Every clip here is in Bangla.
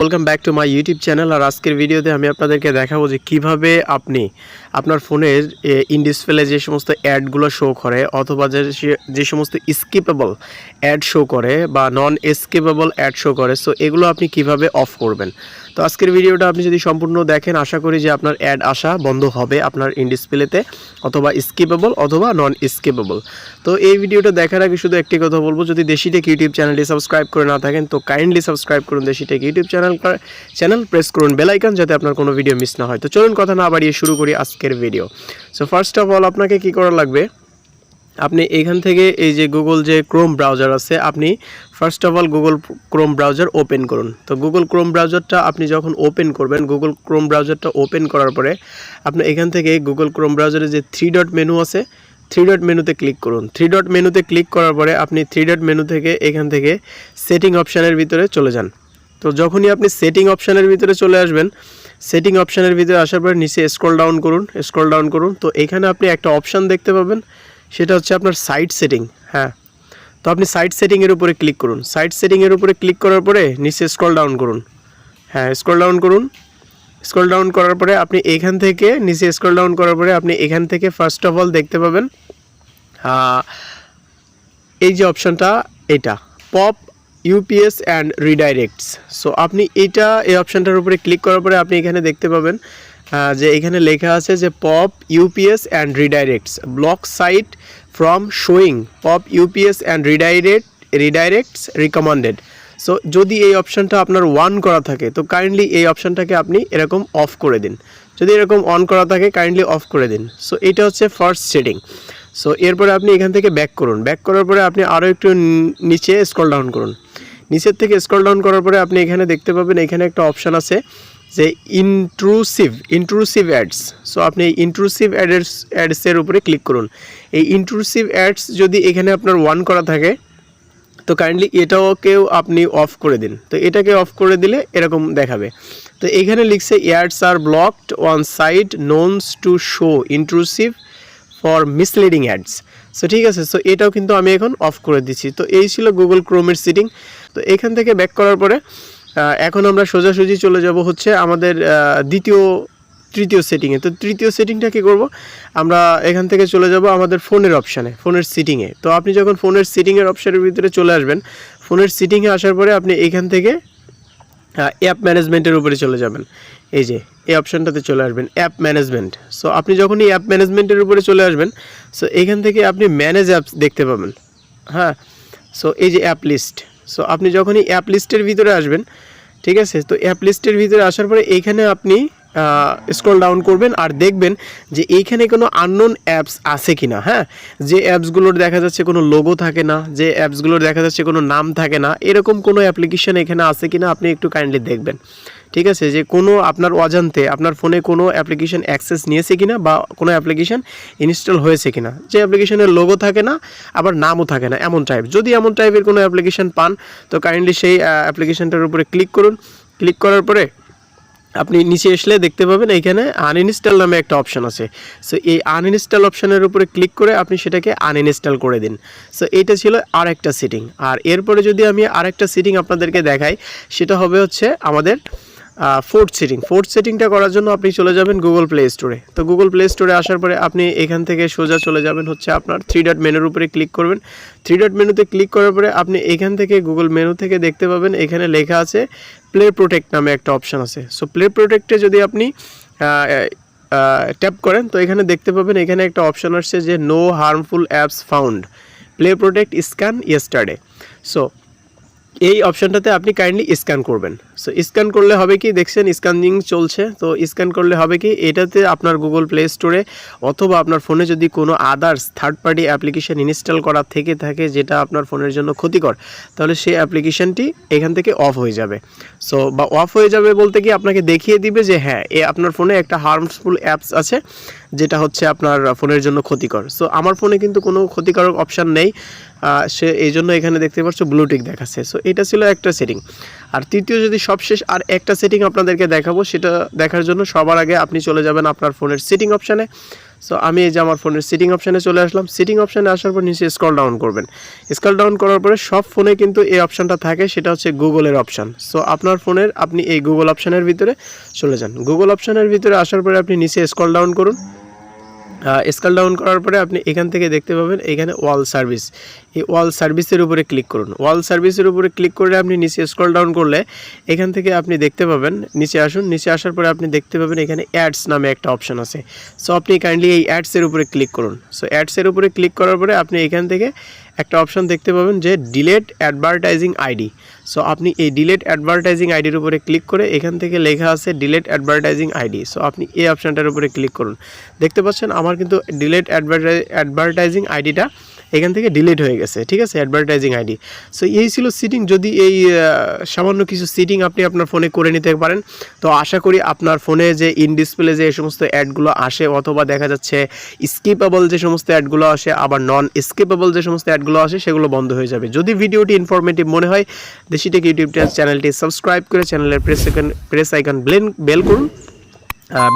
Welcome back to my YouTube channel আর আজকের ভিডিওতে আমি আপনাদেরকে দেখাবো যে কীভাবে আপনি আপনার ফোনের ইন ডিসপ্লে যে সমস্ত অ্যাডগুলো শো করে অথবা যে যে সমস্ত স্কিপেবল অ্যাড শো করে বা নন স্কিপেবল অ্যাড শো করে সো এগুলো আপনি কীভাবে অফ করবেন? তো আজকের ভিডিওটা আপনি যদি সম্পূর্ণ দেখেন, আশা করি যে আপনার অ্যাড আসা বন্ধ হবে আপনার ইন ডিসপ্লেতে অথবা স্কিপেবল অথবা নন স্কিপেবল তো এই ভিডিওটা দেখার আগে শুধু একটি কথা বলব, যদি দেশি টেক ইউটিউব চ্যানেলটি সাবস্ক্রাইব করে না থাকেন, তো কাইন্ডলি সাবস্ক্রাইব করুন Deshi tech YouTube channel channel press করুন বেল আইকন যাতে আপনার কোনো ভিডিও মিস না হয়। তো চলুন কথা না বাড়িয়ে শুরু করি আজকের video so first of all আপনাকে কি করা লাগবে? আপনি এখান থেকে এই যে গুগল যে ক্রোম ব্রাউজার আছে, আপনি first of all Google Chrome browser open করুন। তো গুগল ক্রোম ব্রাউজারটা আপনি যখন ওপেন করবেন গুগল ক্রোম ব্রাউজারটা ওপেন করার পরে আপনি এখান থেকে গুগল ক্রোম ব্রাউজারে যে থ্রি ডট মেনু আছে থ্রি ডট মেনুতে ক্লিক করুন। থ্রি ডট মেনুতে ক্লিক করার পরে আপনি থ্রি ডট মেনু থেকে এখান থেকে সেটিং অপশানের ভিতরে চলে যান। তো যখনই আপনি সেটিং অপশানের ভিতরে চলে আসবেন সেটিং অপশানের ভিতরে আসার পরে নিচে স্ক্রল ডাউন করুন স্ক্রল ডাউন করুন। তো এখানে আপনি একটা অপশান দেখতে পাবেন, সেটা হচ্ছে আপনার সাইট সেটিং হ্যাঁ। তো আপনি সাইট সেটিংয়ের উপরে ক্লিক করুন। সাইট সেটিংয়ের উপরে ক্লিক করার পরে নিচে স্ক্রল ডাউন করুন। হ্যাঁ স্ক্রল ডাউন করুন। স্ক্রল ডাউন করার পরে আপনি এখান থেকে, নিচে স্ক্রল ডাউন করার পরে আপনি এখান থেকে ফার্স্ট অফ অল দেখতে পাবেন এই যে অপশানটা এটা। Pop UPS and redirects so আপনি এটা, এই অপশানটার উপরে ক্লিক করার পরে আপনি এখানে দেখতে পাবেন যে এখানে লেখা আছে যে pop ups and redirects block site from showing pop ups and redirect redirects recommended so যদি এই অপশানটা আপনার ওয়ান করা থাকে, তো কাইন্ডলি এই অপশানটাকে আপনি এরকম অফ করে দিন। যদি এরকম অন করা থাকে কাইন্ডলি অফ করে দিন। সো এটা হচ্ছে ফার্স্ট সেটিং সো এরপরে আপনি এখান থেকে ব্যাক করুন। ব্যাক করার পরে আপনি আরও একটু নিচে স্ক্রল ডাউন করুন। নিচের থেকে স্ক্রল ডাউন করার পরে আপনি এখানে দেখতে পাবেন এখানে একটা অপশান আছে যে ইন্ট্রুসিভ ইন্ট্রুসিভ অ্যাডস সো আপনি এই ইন্ট্রুসিভ অ্যাডস অ্যাডসের উপরে ক্লিক করুন। এই ইন্ট্রুসিভ অ্যাডস যদি এখানে আপনার ওয়ান করা থাকে, তো কাইন্ডলি এটাকেও আপনি অফ করে দিন। তো এটাকে অফ করে দিলে এরকম দেখাবে। তো এখানে লিখছে ears are blocked on sites known to show intrusive or misleading ads so ঠিক আছে সো এটাও কিন্তু আমি এখন অফ করে দিচ্ছি। তো এই ছিল গুগল ক্রোমের সিটিং তো এখান থেকে ব্যাক করার পরে এখন আমরা সোজাসুজি চলে যাব হচ্ছে আমাদের দ্বিতীয়, তৃতীয় সেটিংয়ে তো তৃতীয় সেটিংটা কী করব? আমরা এখান থেকে চলে যাব আমাদের ফোনের অপশানে ফোনের সিটিংয়ে তো আপনি যখন ফোনের সিটিংয়ের অপশানের ভিতরে চলে আসবেন, ফোনের সিটিংয়ে আসার পরে আপনি এখান থেকে অ্যাপ ম্যানেজমেন্টের উপরে চলে যাবেন। এই যে, এই অপশানটাতে চলে আসবেন অ্যাপ ম্যানেজমেন্ট সো আপনি যখন এই অ্যাপ ম্যানেজমেন্টের উপরে চলে আসবেন সো এখান থেকে আপনি ম্যানেজ অ্যাপস দেখতে পাবেন। হ্যাঁ? সো এই যে অ্যাপ লিস্ট সো আপনি যখনই অ্যাপ লিস্টের ভিতরে আসবেন, ঠিক আছে? তো অ্যাপ লিস্টের ভিতরে আসার পরে এইখানে আপনি স্ক্রল ডাউন করবেন আর দেখবেন যে এইখানে কোনো আননোন অ্যাপস আছে কি না হ্যাঁ? যে অ্যাপসগুলোর দেখা যাচ্ছে কোনো লোগো থাকে না, যে অ্যাপসগুলোর দেখা যাচ্ছে কোনো নাম থাকে না, এরকম কোনো অ্যাপ্লিকেশন এখানে আছে কি না আপনি একটু কাইন্ডলি দেখবেন। ঠিক আছে? যে কোনো আপনার অজান্তে আপনার ফোনে কোনো অ্যাপ্লিকেশন অ্যাক্সেস নিয়েছে কিনা বা কোনো অ্যাপ্লিকেশন ইনস্টল হয়েছে কিনা। যে অ্যাপ্লিকেশনের লোগো থাকে না, আবার নামও থাকে না, এমন টাইপ যদি এমন টাইপের কোনো অ্যাপ্লিকেশন পান, তো কাইন্ডলি সেই অ্যাপ্লিকেশনটার উপরে ক্লিক করুন। ক্লিক করার পরে আপনি নিচে আসলে দেখতে পাবেন এইখানে আনইনস্টল নামে একটা অপশন আছে। সো এই আনইনস্টল অপশনের উপরে ক্লিক করে আপনি সেটাকে আনইনস্টল করে দিন। সো এইটা ছিল আর একটা সেটিং আর এরপরে যদি আমি আরেকটা সিটিং আপনাদেরকে দেখাই, সেটা হবে হচ্ছে আমাদের ফোর্থ সেটিং ফোর্থ সেটিংটা করার জন্য আপনি চলে যাবেন গুগল প্লে স্টোরে তো গুগল প্লে স্টোরে আসার পরে আপনি এখান থেকে সোজা চলে যাবেন হচ্ছে আপনার থ্রি ডট মেনুর উপরে ক্লিক করবেন। থ্রি ডট মেনুতে ক্লিক করার পরে আপনি এখান থেকে গুগল মেনু থেকে দেখতে পাবেন এখানে লেখা আছে প্লে প্রোটেক্ট নামে একটা অপশান আছে। সো প্লে প্রোটেক্টে যদি আপনি ট্যাপ করেন, তো এখানে দেখতে পাবেন এখানে একটা অপশান আসছে যে no harmful apps found play protect scan yesterday so এই অপশানটাতে আপনি কাইন্ডলি স্ক্যান করবেন। সো স্ক্যান করলে হবে কি? দেখছেন স্ক্যানিং চলছে। তো স্ক্যান করলে হবে কি? এটাতে আপনার গুগল প্লে স্টোরে অথবা আপনার ফোনে যদি কোনো others third party application install করা থেকে থাকে, যেটা আপনার ফোনের জন্য ক্ষতিকর, তাহলে সেই অ্যাপ্লিকেশনটি এখান থেকে অফ হয়ে যাবে। সো বা অফ হয়ে যাবে বলতে কি আপনাকে দেখিয়ে দিবে যে হ্যাঁ এ আপনার ফোনে একটা হার্মফুল অ্যাপস আছে, যেটা হচ্ছে আপনার ফোনের জন্য ক্ষতিকর। সো আমার ফোনে কিন্তু কোনো ক্ষতিকারক অপশান নেই। সে, এই জন্য এখানে দেখতে পাচ্ছ ব্লুটিক দেখাচ্ছে। সো এটা ছিল একটা সেটিং আর তৃতীয় যদি সবশেষ আর একটা সেটিং আপনাদেরকে দেখাবো, সেটা দেখার জন্য সবার আগে আপনি চলে যাবেন আপনার ফোনের সেটিং অপশানে সো আমি এই যে আমার ফোনের সিটিং অপশানে চলে আসলাম। সিটিং অপশানে আসার পর নিচে স্ক্রল ডাউন করবেন। স্ক্রল ডাউন করার পরে সব ফোনে কিন্তু এই অপশানটা থাকে, সেটা হচ্ছে গুগলের অপশান সো আপনার ফোনের, আপনি এই গুগল অপশানের ভিতরে চলে যান। গুগল অপশানের ভিতরে আসার পরে আপনি নিচে স্ক্রল ডাউন করুন। স্কেল ডাউন করার পরে আপনি এখান থেকে দেখতে পাবেন এখানে ওয়াল সার্ভিস এই ওয়াল সার্ভিসের উপরে ক্লিক করুন। ওয়াল সার্ভিসের উপরে ক্লিক করে আপনি নিচে স্ক্রল ডাউন করলে এখান থেকে আপনি দেখতে পাবেন, নিচে আসুন, নিচে আসার পরে আপনি দেখতে পাবেন এখানে অ্যাডস নামে একটা অপশন আছে। সো আপনি কাইন্ডলি এই অ্যাডসের উপরে ক্লিক করুন। সো অ্যাডসের উপরে ক্লিক করার পরে আপনি এখান থেকে একটা অপশন দেখতে পাবেন যে ডিলেট অ্যাডভার্টাইজিং আইডি সো আপনি এই ডিলেট অ্যাডভার্টাইজিং আইডির উপরে ক্লিক করে এখান থেকে লেখা আছে ডিলেট অ্যাডভার্টাইজিং আইডি সো আপনি এই অপশনটার উপরে ক্লিক করুন। দেখতে পাচ্ছেন আমার কিন্তু ডিলেট অ্যাডভার্টাইজিং আইডিটা এখান থেকে ডিলিট হয়ে গেছে, ঠিক আছে? অ্যাডভার্টাইজিং আইডি সো এই ছিল সিটিং যদি এই সামান্য কিছু সিটিং আপনি আপনার ফোনে করে নিতে পারেন, তো আশা করি আপনার ফোনে যে ইন ডিসপ্লে যে সমস্ত অ্যাডগুলো আসে, অথবা দেখা যাচ্ছে স্কিপেবল যে সমস্ত অ্যাডগুলো আসে, আবার নন স্কিপেবল যে সমস্ত অ্যাডগুলো আসে, সেগুলো বন্ধ হয়ে যাবে। যদি ভিডিওটি ইনফরমেটিভ মনে হয় দেশিটেক ইউটিউব চ্যানেলটি সাবস্ক্রাইব করে চ্যানেলের press icon press icon bell করুন।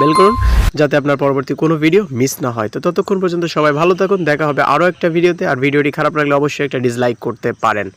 বেল করুন, যাতে আপনার পরবর্তী কোনো ভিডিও মিস না হয়। তো ততক্ষণ পর্যন্ত সবাই ভালো থাকুন, দেখা হবে আরও একটা ভিডিওতে আর ভিডিওটি খারাপ লাগলে অবশ্যই একটা ডিসলাইক করতে পারেন।